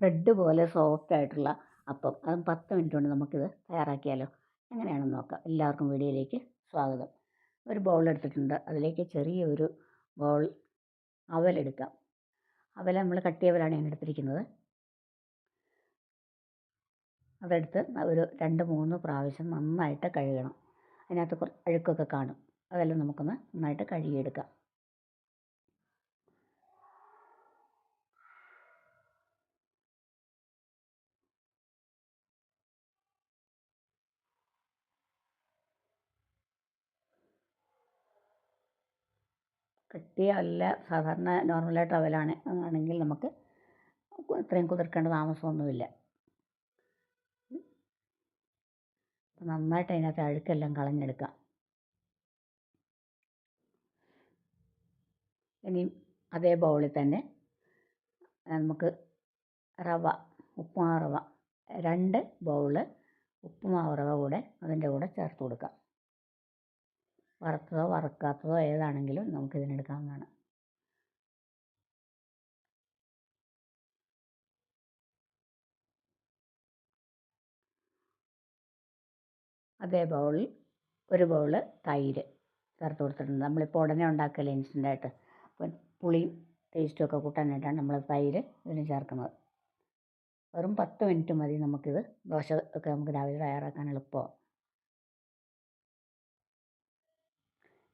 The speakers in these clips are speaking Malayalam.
ബ്രെഡ് പോലെ സോഫ്റ്റ് ആയിട്ടുള്ള അപ്പം. അതും പത്ത് മിനിറ്റ് കൊണ്ട് നമുക്കിത് തയ്യാറാക്കിയാലോ? എങ്ങനെയാണെന്ന് നോക്കാം. എല്ലാവർക്കും വീഡിയോയിലേക്ക് സ്വാഗതം. ഒരു ബൗൾ എടുത്തിട്ടുണ്ട്. അതിലേക്ക് ചെറിയൊരു ബൗൾ അവലെടുക്കാം അവൽ നമ്മൾ കട്ടിയവലാണ് ഞാൻ എടുത്തിരിക്കുന്നത്. അതെടുത്ത് ഒരു രണ്ട് മൂന്ന് പ്രാവശ്യം നന്നായിട്ട് കഴുകണം. അതിനകത്ത് അഴുക്കൊക്കെ കാണും. അതെല്ലാം നമുക്കൊന്ന് നന്നായിട്ട് കഴുകിയെടുക്കാം. കട്ടിയ അല്ല സാധാരണ നോർമലായിട്ട് അവലാണ് ആണെങ്കിൽ നമുക്ക് ഇത്രയും കുതിർക്കേണ്ട താമസമൊന്നുമില്ല. നന്നായിട്ട് അതിനകത്ത് അഴുക്കെല്ലാം കളഞ്ഞെടുക്കാം. ഇനി അതേ ബൗളിൽ തന്നെ നമുക്ക് റവ ഉപ്പുമാവ് റവ രണ്ട് ബൗൾ ഉപ്പുമാവ് റവ കൂടെ അതിന്റെ കൂടെ ചേർത്ത് കൊടുക്കാം. വറുത്തതോ വറുക്കാത്തതോ ഏതാണെങ്കിലും നമുക്ക് ഇതിനെടുക്കാവുന്നതാണ് അതേ ബൗളിൽ ഒരു ബൗൾ തൈര് ചേർത്ത് കൊടുത്തിട്ടുണ്ട്. നമ്മളിപ്പോൾ ഉടനെ ഉണ്ടാക്കല്ലേ ഇൻസ്റ്റന്റായിട്ട് അപ്പം പുളിയും ടേസ്റ്റും ഒക്കെ കൂട്ടാനായിട്ടാണ് നമ്മൾ തൈര് ഇതിന് ചേർക്കുന്നത്. വെറും പത്ത് മിനിറ്റ് മതി നമുക്കിത് ദോശ ഒക്കെ നമുക്ക് രാവിലെ തയ്യാറാക്കാൻ എളുപ്പമാണ്.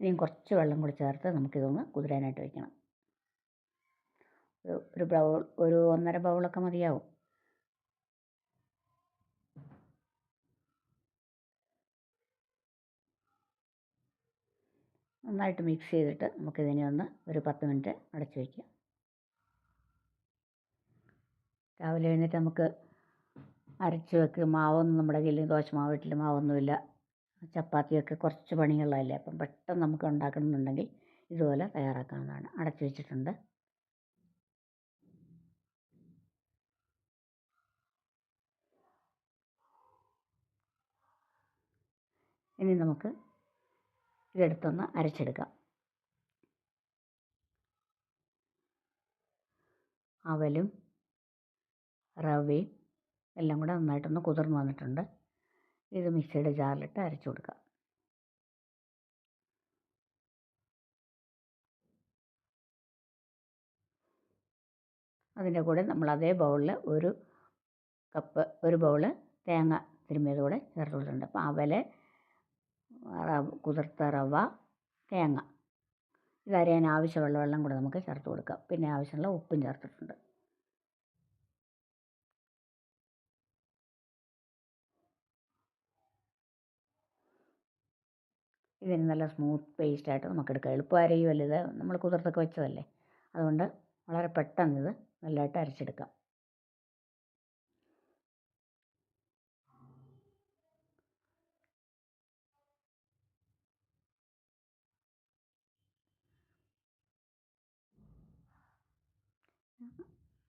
ഇനിയും കുറച്ച് വെള്ളം കൂടി ചേർത്ത് നമുക്കിതൊന്ന് കുതിരാനായിട്ട് വയ്ക്കണം ഒരു ബൗൾ ഒരു ഒന്നര ബൗളൊക്കെ മതിയാവും. നന്നായിട്ട് മിക്സ് ചെയ്തിട്ട് നമുക്കിതിനെ ഒന്ന് ഒരു പത്ത് മിനിറ്റ് അടച്ചു വയ്ക്കാം രാവിലെ എഴുന്നേറ്റ് നമുക്ക് അരച്ച് വെക്കുക മാവൊന്നും നമ്മുടെ കയ്യിൽ ദോശമാവ് വീട്ടിൽ മാവൊന്നുമില്ല. ചപ്പാത്തിയൊക്കെ കുറച്ച് പണിയുള്ളതല്ലേ? അപ്പം പെട്ടെന്ന് നമുക്ക് ഉണ്ടാക്കണമെന്നുണ്ടെങ്കിൽ ഇതുപോലെ തയ്യാറാക്കാവുന്നതാണ്. അടച്ചു വെച്ചിട്ടുണ്ട്. ഇനി നമുക്ക് ഇതെടുത്തൊന്ന് അരച്ചെടുക്കാം. അവലും റവയും എല്ലാം കൂടെ നന്നായിട്ടൊന്ന് കുതിർന്ന് വന്നിട്ടുണ്ട്. ഇത് മിക്സിയുടെ ജാറിലിട്ട് അരച്ചു കൊടുക്കുക അതിന്റെ കൂടെ നമ്മൾ അതേ ബൗളിൽ ഒരു കപ്പ് ഒരു ബൗൾ തേങ്ങ തിരുമ്മിയത് കൂടെ ചേർത്ത് കൊടുത്തിട്ടുണ്ട് അപ്പോൾ അവൽ കുതിർത്ത റവ തേങ്ങ. ഇതരയാൻ ആവശ്യമുള്ള വെള്ളം കൂടെ നമുക്ക് ചേർത്ത് കൊടുക്കാം. പിന്നെ ആവശ്യമുള്ള ഉപ്പും ചേർത്തിട്ടുണ്ട്. ഇതിന് നല്ല സ്മൂത്ത് പേസ്റ്റ് ആയിട്ട് നമുക്ക് എടുക്കാം എളുപ്പം അരയുമല്ലോ ഇത് നമ്മൾ കുതിർത്തൊക്കെ വെച്ചതല്ലേ? അതുകൊണ്ട് വളരെ പെട്ടെന്ന് ഇത് നല്ലതായിട്ട് അരച്ചെടുക്കാം.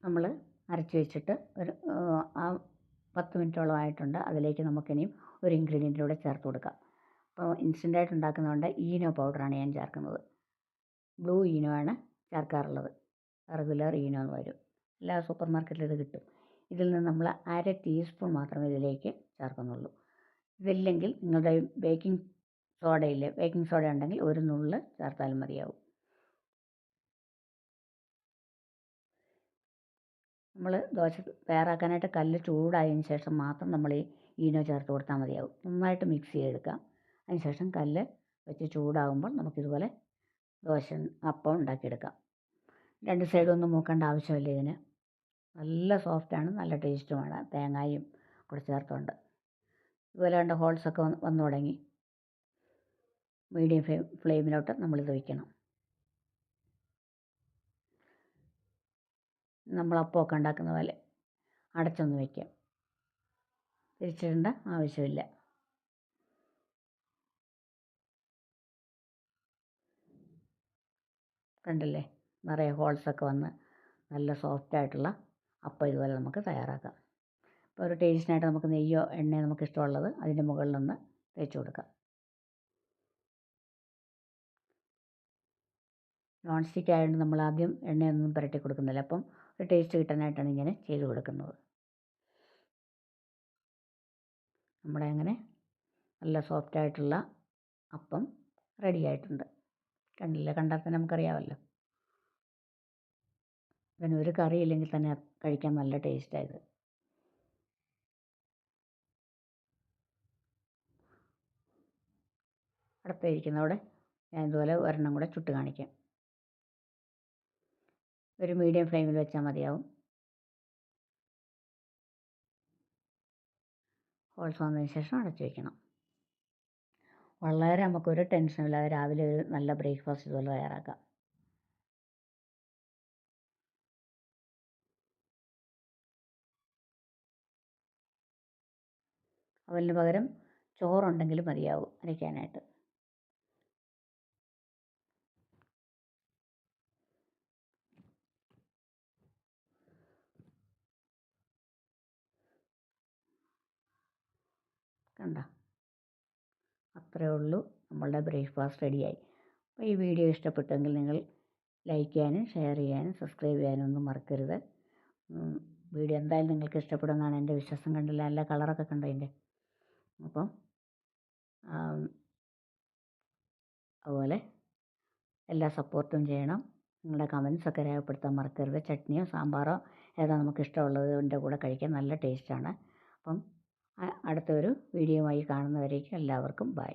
നമ്മൾ അരച്ച് വെച്ചിട്ട് ഒരു ആ പത്ത് മിനിറ്റോളം ആയിട്ടുണ്ട്. അതിലേക്ക് നമുക്കിനിയും ഒരു ഇൻഗ്രീഡിയന്റിലൂടെ ചേർത്ത് കൊടുക്കാം. അപ്പോൾ ഇൻസ്റ്റന്റായിട്ട് ഉണ്ടാക്കുന്നതുകൊണ്ട് ഈനോ പൗഡറാണ് ഞാൻ ചേർക്കുന്നത്. ബ്ലൂ ഈനോ ആണ് ചേർക്കാറുള്ളത്. റെഗുലർ ഈനോ എന്ന് വരും. എല്ലാ സൂപ്പർ മാർക്കറ്റിലും ഇത് കിട്ടും. ഇതിൽ നിന്ന് നമ്മൾ അര ടീസ്പൂൺ മാത്രമേ ഇതിലേക്ക് ചേർക്കുന്നുള്ളൂ. ഇതില്ലെങ്കിൽ നിങ്ങളുടെ ബേക്കിംഗ് സോഡയിൽ ബേക്കിംഗ് സോഡ ഉണ്ടെങ്കിൽ ഒരു നുള്ള് ചേർത്താലും മതിയാവും. നമ്മൾ ദോശ തയ്യാറാക്കാനായിട്ട് കല്ല് ചൂടായതിന് ശേഷം മാത്രം നമ്മൾ ഈ ഈനോ ചേർത്ത് കൊടുത്താൽ മതിയാവും. നന്നായിട്ട് മിക്സ് ചെയ്തെടുക്കാം. അതിന് ശേഷം കല്ല് വെച്ച് ചൂടാകുമ്പോൾ നമുക്കിതുപോലെ ദോശ അപ്പം ഉണ്ടാക്കിയെടുക്കാം. രണ്ട് സൈഡൊന്നും മൂക്കേണ്ട ആവശ്യമില്ല ഇതിന്. നല്ല സോഫ്റ്റാണ് നല്ല ടേസ്റ്റുമാണ് തേങ്ങായും കൂടെ ചേർത്തുകൊണ്ട്. ഇതുപോലെ രണ്ട് ഹോൾസൊക്കെ വന്ന് വന്നു തുടങ്ങി. മീഡിയം ഫ്ലെയിം ഫ്ലെയിമിലോട്ട് നമ്മളിത് വയ്ക്കണം. നമ്മൾ അപ്പമൊക്കെ ഉണ്ടാക്കുന്ന പോലെ അടച്ചൊന്ന് വയ്ക്കാം. തിരിച്ചിടേണ്ട ആവശ്യമില്ല. കണ്ടില്ലേ? നിറയെ ഹോൾസൊക്കെ വന്ന് നല്ല സോഫ്റ്റ് ആയിട്ടുള്ള അപ്പം ഇതുപോലെ നമുക്ക് തയ്യാറാക്കാം. ഇപ്പോൾ ഒരു ടേസ്റ്റിനായിട്ട് നമുക്ക് നെയ്യോ എണ്ണയോ നമുക്ക് ഇഷ്ടമുള്ളത് അതിന്റെ മുകളിലൊന്ന് തേച്ച് കൊടുക്കാം. നോൺ സ്റ്റിക്ക് ആയതുകൊണ്ട് നമ്മൾ ആദ്യം എണ്ണയൊന്നും പുരട്ടി കൊടുക്കുന്നില്ല. അപ്പം ഒരു ടേസ്റ്റ് കിട്ടാനായിട്ടാണ് ഇങ്ങനെ ചെയ്ത് കൊടുക്കുന്നത്. നമ്മുടെ അങ്ങനെ നല്ല സോഫ്റ്റ് ആയിട്ടുള്ള അപ്പം റെഡി ആയിട്ടുണ്ട്. കണ്ടില്ലേ? കണ്ടാൽ തന്നെ നമുക്കറിയാമല്ലോ. പിന്നെ ഒരു കറി ഇല്ലെങ്കിൽ തന്നെ കഴിക്കാൻ നല്ല ടേസ്റ്റായത് അടുത്തിരിക്കുന്നവിടെ ഞാൻ ഇതുപോലെ ഒരെണ്ണം കൂടെ ചുട്ട് കാണിക്കാം. ഒരു മീഡിയം ഫ്ലെയിമിൽ വെച്ചാൽ മതിയാവും. ഹോൾസ് വന്നതിന് ശേഷം അടച്ചു വയ്ക്കണം വളരെ നമുക്കൊരു ടെൻഷനില്ലാതെ രാവിലെ ഒരു നല്ല ബ്രേക്ക്ഫാസ്റ്റ് ഇതുപോലെ തയ്യാറാക്കാം. അവലിന് പകരം ചോറുണ്ടെങ്കിൽ മതിയാവും അരയ്ക്കാനായിട്ട്. കണ്ട? അത്രയേ ഉള്ളൂ. നമ്മളുടെ ബ്രേക്ക്ഫാസ്റ്റ് റെഡിയായി. അപ്പോൾ ഈ വീഡിയോ ഇഷ്ടപ്പെട്ടെങ്കിൽ നിങ്ങൾ ലൈക്ക് ചെയ്യാനും ഷെയർ ചെയ്യാനും സബ്സ്ക്രൈബ് ചെയ്യാനും ഒന്നും മറക്കരുത്. വീഡിയോ എന്തായാലും നിങ്ങൾക്ക് ഇഷ്ടപ്പെടുമെന്നാണ് എന്റെ വിശ്വാസം. കണ്ടില്ല? നല്ല കളറൊക്കെ കണ്ടോ അതിന്റെ അപ്പം അതുപോലെ എല്ലാ സപ്പോർട്ടും ചെയ്യണം. നിങ്ങളുടെ കമൻസൊക്കെ രേഖപ്പെടുത്താൻ മറക്കരുത്. ചട്നിയോ സാമ്പാറോ ഏതാ നമുക്ക് ഇഷ്ടമുള്ളതിന്റെ കൂടെ കഴിക്കാൻ നല്ല ടേസ്റ്റാണ്. അപ്പം അടുത്തൊരു വീഡിയോ ആയി കാണുന്നവരേക്കും എല്ലാവർക്കും ബൈ.